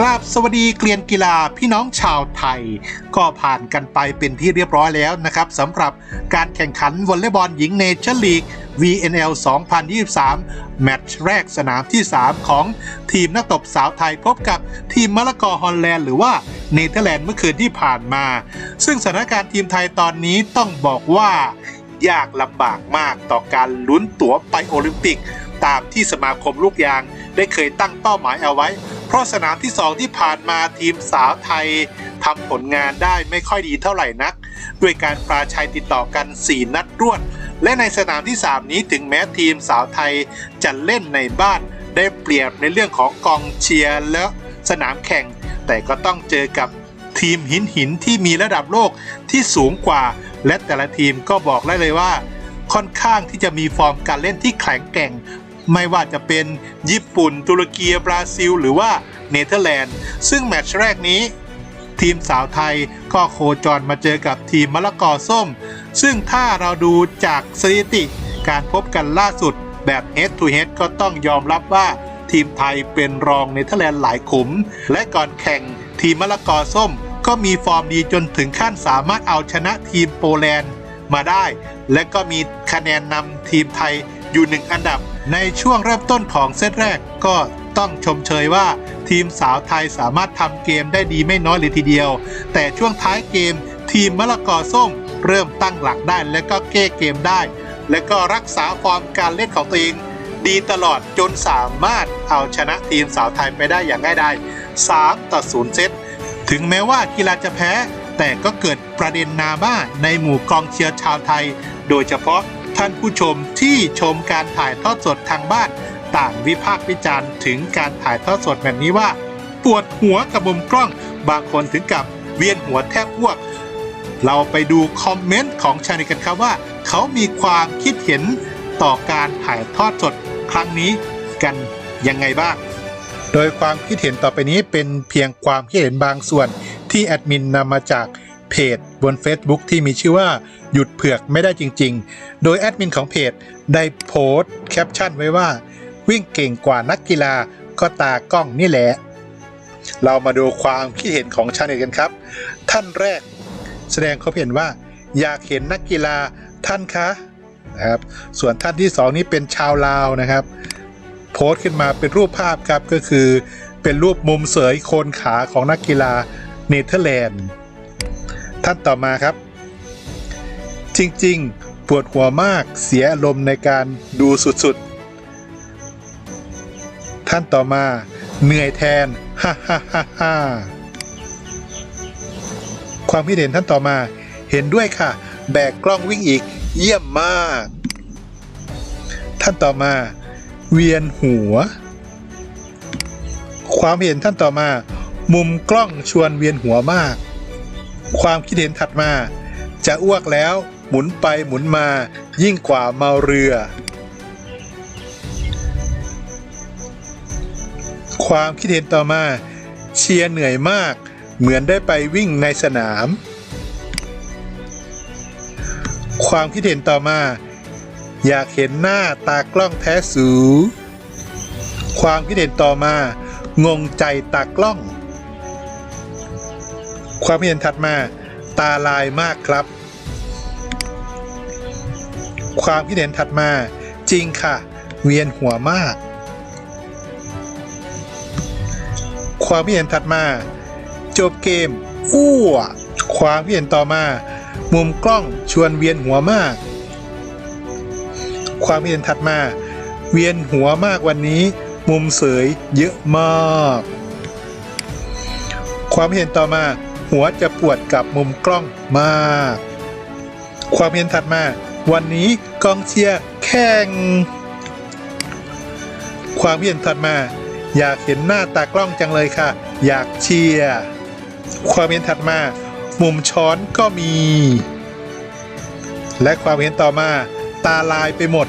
กราบสวัสดีเกลียนกีฬาพี่น้องชาวไทย ก็ผ่านกันไปเป็นที่เรียบร้อยแล้วนะครับสำหรับการแข่งขันวอลเลย์บอลหญิงเนชั่นลีก VNL 2023 แมตช์แรกสนามที่ 3 ของทีมนักตบสาวไทยพบกับทีมมะละกอฮอลแลนด์หรือว่าเนเธอร์แลนด์เมื่อคืนที่ผ่านมา ซึ่งสถานการณ์ทีมไทยตอนนี้ต้องบอกว่ายากลำบากมากต่อการลุ้นตั๋วไปโอลิมปิก ตามที่สมาคมลูกยางได้เคยตั้งเป้าหมายเอาไว้ ราะสนามที่ 2 ที่ผ่านมาทีมสาวไทยทำผลงานได้ไม่ค่อยดีเท่าไหร่นัก ด้วยการปราชัยติดต่อกัน 4 นัดรวด และในสนามที่ 3 นี้ถึงแม้ทีมสาวไทยจะเล่นในบ้านได้เปรียบในเรื่องของกองเชียร์และสนามแข่ง แต่ก็ต้องเจอกับทีมหินหินที่มีระดับโลกที่สูงกว่า และแต่ละทีมก็บอกได้เลยว่า ค่อนข้างที่จะมีฟอร์มการเล่นที่แข็งแกร่ง ไม่ว่าจะเป็นญี่ปุ่น ตุรกีบราซิล หรือว่าเนเธอร์แลนด์ ซึ่งแมตช์แรกนี้ ทีมสาวไทยก็โคจรมาเจอกับทีมมะละกอส้ม ซึ่งถ้าเราดูจากสถิติการพบกันล่าสุดแบบ head to head ก็ต้องยอมรับว่าทีมไทยเป็นรองเนเธอร์แลนด์หลายขุม และก่อนแข่งทีมมะละกอส้ม ก็มีฟอร์มดีจนถึงขั้นสามารถเอาชนะทีมโปแลนด์มาได้ และก็มีคะแนนนำทีมไทยอยู่หนึ่งอันดับ ในช่วงเริ่มต้นของเซตแรกก็ต้องชมเชยว่าทีมสาวไทยสามารถทำเกมได้ดีไม่น้อยเลยทีเดียว แต่ช่วงท้ายเกม ทีมมะละกอส้มเริ่มตั้งหลักได้และก็แก้เกมได้ และก็รักษาฟอร์มการเล่นของตัวเองดีตลอดจนสามารถเอาชนะทีมสาวไทยไปได้อย่างง่ายดาย3ต่อ0เซต ถึงแม้ว่ากีฬาจะแพ้ แต่ก็เกิดประเด็นนาม่าในหมู่กองเชียร์ชาวไทย โดยเฉพาะ ท่านผู้ชมที่ชมการถ่ายทอดสดทางบ้าน ต่างวิพากษ์วิจารณ์ถึงการถ่ายทอดสดแบบนี้ว่า ปวดหัวกับมุมกล้อง บางคนถึงกับเวียนหัวแทบอ้วก เราไปดูคอมเมนต์ของชาวเน็ตกันครับว่า เขามีความคิดเห็นต่อการถ่ายทอดสดครั้งนี้กันยังไงบ้าง โดยความคิดเห็นต่อไปนี้เป็นเพียงความคิดเห็นบางส่วนที่แอดมินนำมาจากเพจบน Facebook ที่มีชื่อว่า หยุดเผือกไม่ได้จริง ๆ โดยแอดมินของเพจได้โพสต์แคปชั่นไว้ว่า วิ่งเก่งกว่านักกีฬาก็ตากล้องนี่แหละ เรามาดูความคิดเห็นของชาวเน็ตกันครับ ท่านแรกแสดงควาเห็นว่า อยากเห็นนักกีฬาท่านคะนะครับส่วนท่านที่สองนี้เป็นชาวลาวนะครับ โพสต์ขึ้นมาเป็นรูปภาพครับก็คือเป็นรูปมุมเสยโคนขาของนักกีฬาเนเธอร์แลนด์ ท่านต่อมาครับ จริงๆ ปวดหัวมากเสียอารมณ์ในการดูสุดๆ ท่านต่อมาเหนื่อยแทน ฮ่าฮ่าฮ่าฮ่าความคิดเห็นท่านต่อมา เห็นด้วยค่ะ แบกกล้องวิ่งอีก เยี่ยมมาก ท่านต่อมา เวียนหัว ความเห็นท่านต่อมา มุมกล้องชวนเวียนหัวมาก ความคิดเห็นถัดมา จะอ้วกแล้ว หมุนไปหมุนมายิ่งกว่าเมาเรือ ความคิดเห็นต่อมาเชียร์เหนื่อยมาก เหมือนได้ไปวิ่งในสนาม ความคิดเห็นต่อมา อยากเห็นหน้าตากล้องแท้สู ความคิดเห็นต่อมา งงใจตากล้อง ความคิดเห็นถัดมา ตาลายมากครับ ความคิดเห็นถัดมา จริงค่ะ เวียนหัวมาก ความคิดเห็นถัดมา จบเกม อ้วความคิดเห็นต่อมา มุมกล้องชวนเวียนหัวมาก ความคิดเห็นถัดมา เวียนหัวมากวันนี้ มุมเสยเยอะมาก ความเห็นต่อมา หัวจะปวดกับมุมกล้องมาก ความเห็นถัดมา วันนี้กองเชียร์แข่ง ความเห็นถัดมา อยากเห็นหน้าตากล้องจังเลยค่ะ อยากเชียร์ความเห็นถัดมา มุมช้อนก็มี และความเห็นต่อมา ตาลายไปหมด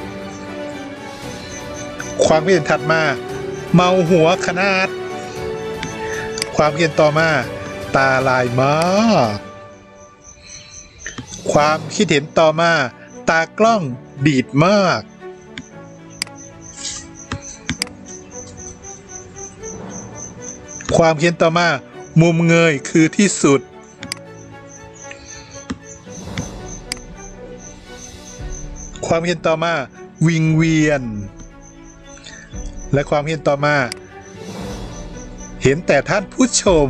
ความเห็นถัดมา เมาหัวขนาด ความเห็นต่อมา ตาลายมากความคิดเห็นต่อมา ตากล้องดีดมาก ความเพียนต่อมา มุมเงยคือที่สุด ความเห็นต่อมา วิงเวียน และความเห็นต่อมา เห็นแต่ท่านผู้ชม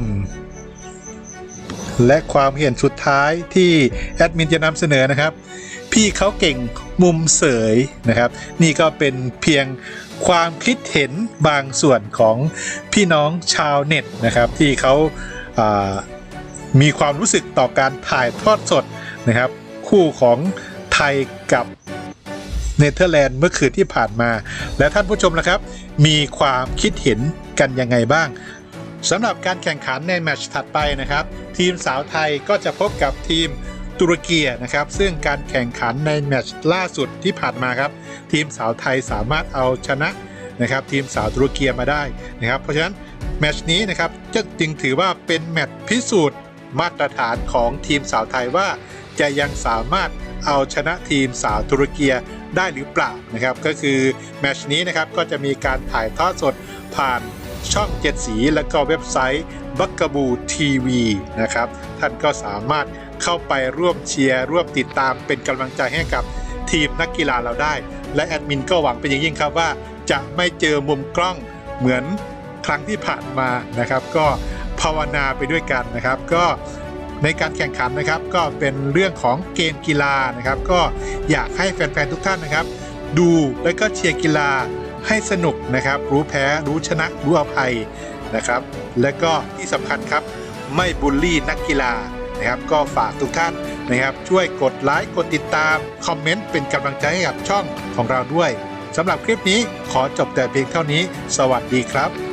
และความเห็นสุดท้ายที่แอดมินจะนำเสนอนะครับ พี่เขาเก่งมุมเสยนะครับ นี่ก็เป็นเพียงความคิดเห็นบางส่วนของพี่น้องชาวเน็ตนะครับ ที่เขาามีความรู้สึกต่อการถ่ายทอดสดนะครับ คู่ของไทยกับเนเธอร์แลนด์เมื่อคืนที่ผ่านมา และท่านผู้ชมนะครับ มีความคิดเห็นกันยังไงบ้างสำหรับการแข่งขันในแมตช์ถัดไปนะครับ ทีมสาวไทยก็จะพบกับทีม ตุรกีนะครับ ซึ่งการแข่งขันในแมตช์ล่าสุดที่ผ่านมาครับ ทีมสาวไทยสามารถเอาชนะนะครับ ทีมสาวตุรกีมาได้นะครับ เพราะฉะนั้นแมตช์นี้นะครับจะจึงถือว่าเป็นแมตช์พิสูจน์มาตรฐานของทีมสาวไทยว่า จะยังสามารถเอาชนะทีมสาวตุรกีได้หรือเปล่านะครับ ก็คือแมตช์นี้นะครับก็จะมีการถ่ายทอดสดผ่านช่องเจ็ดสี และก็เว็บไซต์บักกบูทีวีนะครับ ท่านก็สามารถ เข้าไปร่วมเชียร์ร่วมติดตามเป็นกำลังใจให้กับทีมนักกีฬาเราได้ และแอดมินก็หวังเป็นอย่างยิ่งครับว่า จะไม่เจอมุมกล้องเหมือนครั้งที่ผ่านมานะครับ ก็ภาวนาไปด้วยกันนะครับ ก็ในการแข่งขันนะครับ ก็เป็นเรื่องของเกมกีฬานะครับ ก็อยากให้แฟนๆทุกท่านนะครับ ดูและก็เชียร์กีฬาให้สนุกนะครับ รู้แพ้รู้ชนะรู้อภัยนะครับ และก็ที่สำคัญครับ ไม่บูลลี่นักกีฬา นะครับก็ฝากทุกท่านนะครับช่วยกดไลค์กดติดตาม คอมเมนต์เป็นกำลังใจให้กับช่องของเราด้วยสำหรับคลิปนี้ขอจบแต่เพียงเท่านี้ สวัสดีครับ